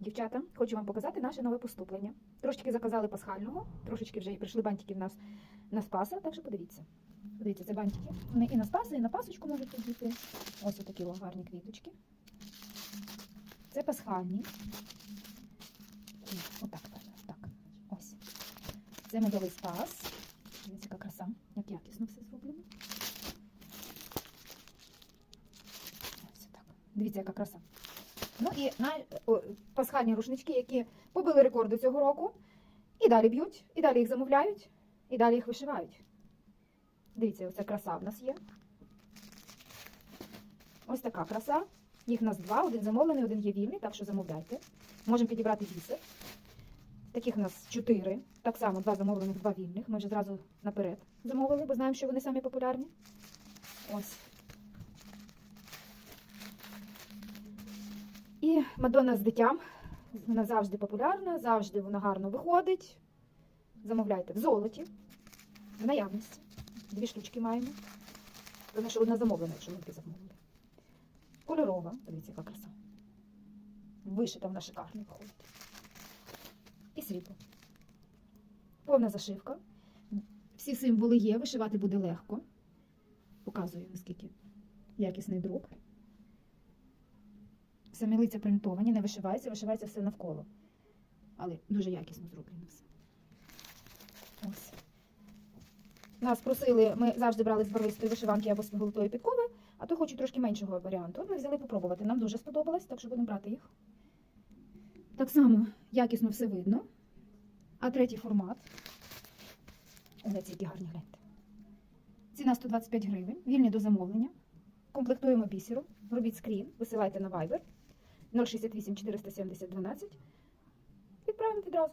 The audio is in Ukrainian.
Дівчата, хочу вам показати наше нове поступлення. Трошечки заказали пасхального, трошечки вже і прийшли бантики в нас на спаса, так що подивіться. Подивіться, це бантики. Вони і на спаса, і на пасочку можуть бути. Ось такі гарні квіточки. Це пасхальні. Ні, Отак, так, так. Ось. Це медовий спас. Дивіться, яка краса, як якісно все зроблено. Ось так. Дивіться, яка краса. Ну і на пасхальні рушнички, які побили рекорди цього року, і далі б'ють, і далі їх замовляють, і далі їх вишивають. Дивіться, оця краса в нас є. Ось така краса. Їх в нас два, один замовлений, один є вільний, так що замовляйте. Можемо підібрати бісер. Таких в нас чотири. Так само два замовлених, два вільних. Ми вже зразу наперед замовили, бо знаємо, що вони самі популярні. Ось. І Мадонна з дитям. Вона завжди популярна, завжди вона гарно виходить. Замовляйте в золоті, в наявності. Дві штучки маємо. Тому що одна замовлена, якщо ми таки замовили. Кольорова, дивіться, яка краса. Вишита вона шикарно виходить. І срібло. Повна зашивка. Всі символи є, вишивати буде легко. Показую, наскільки якісний друк. Самі лиця принтовані, не вишивається, вишивається все навколо. Але дуже якісно зроблено все. Ось. Нас просили, ми завжди брали з барвистої вишиванки або з голубої підкови, а то хочу трошки меншого варіанту. Ми взяли попробувати. Нам дуже сподобалось, так що будемо брати їх. Так само якісно все видно. А третій формат. Ось які гарні гляньте. Ціна 125 гривень, вільні до замовлення. Комплектуємо бісером. Робіть скрін, висилайте на Viber 068 470 12. Відправимо відразу.